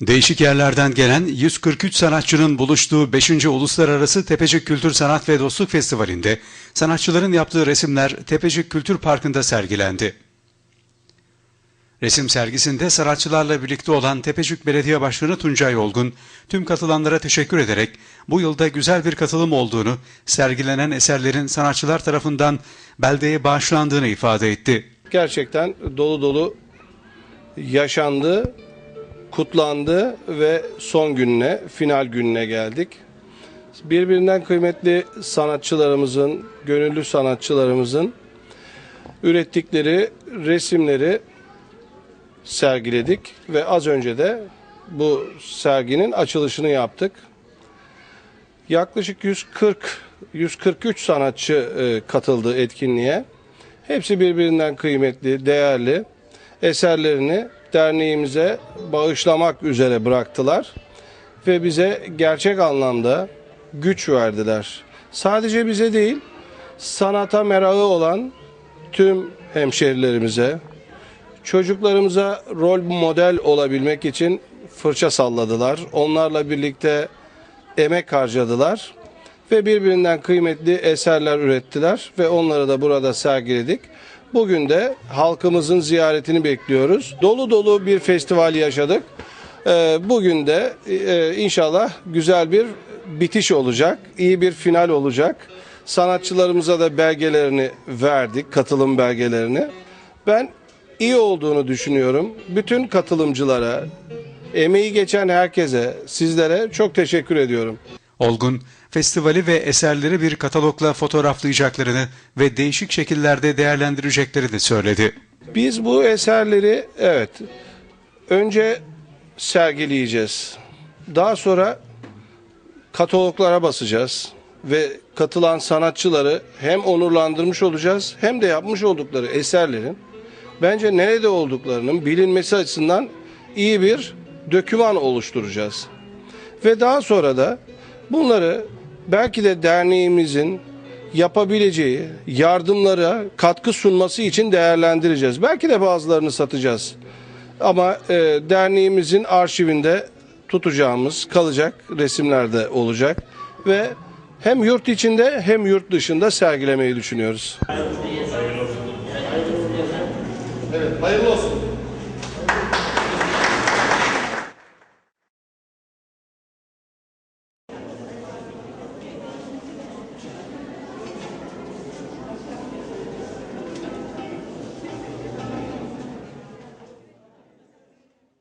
Değişik yerlerden gelen 143 sanatçının buluştuğu 5. Uluslararası Tepecik Kültür Sanat ve Dostluk Festivali'nde sanatçıların yaptığı resimler Tepecik Kültür Parkı'nda sergilendi. Resim sergisinde sanatçılarla birlikte olan Tepecik Belediye Başkanı Tuncay Olgun, tüm katılanlara teşekkür ederek bu yılda güzel bir katılım olduğunu, sergilenen eserlerin sanatçılar tarafından beldeye bağışlandığını ifade etti. gerçekten dolu dolu yaşandı, kutlandı ve son gününe, final gününe geldik. Birbirinden kıymetli sanatçılarımızın, gönüllü sanatçılarımızın ürettikleri resimleri sergiledik ve az önce de bu serginin açılışını yaptık. Yaklaşık 140 143 sanatçı e, katıldı etkinliğe. Hepsi birbirinden kıymetli, değerli eserlerini derneğimize bağışlamak üzere bıraktılar ve bize gerçek anlamda güç verdiler. Sadece bize değil, sanata merakı olan tüm hemşerilerimize, çocuklarımıza rol model olabilmek için fırça salladılar. Onlarla birlikte emek harcadılar ve birbirinden kıymetli eserler ürettiler ve onları da burada sergiledik. Bugün de halkımızın ziyaretini bekliyoruz. Dolu dolu bir festival yaşadık. Ee, Bugün de e, inşallah güzel bir bitiş olacak, iyi bir final olacak. Sanatçılarımıza da belgelerini verdik, katılım belgelerini. Ben iyi olduğunu düşünüyorum. Bütün katılımcılara, emeği geçen herkese, sizlere çok teşekkür ediyorum. Olgun, festivali ve eserleri bir katalogla fotoğraflayacaklarını ve değişik şekillerde değerlendireceklerini söyledi. Biz bu eserleri evet önce sergileyeceğiz. Daha sonra kataloglara basacağız ve katılan sanatçıları hem onurlandırmış olacağız hem de yapmış oldukları eserlerin bence nerede olduklarının bilinmesi açısından iyi bir döküman oluşturacağız. Ve daha sonra da Bunları belki de derneğimizin yapabileceği yardımlara katkı sunması için değerlendireceğiz. Belki de bazılarını satacağız. Ama e, derneğimizin arşivinde tutacağımız kalacak resimler de olacak ve hem yurt içinde hem yurt dışında sergilemeyi düşünüyoruz. Evet, hayırlı olsun.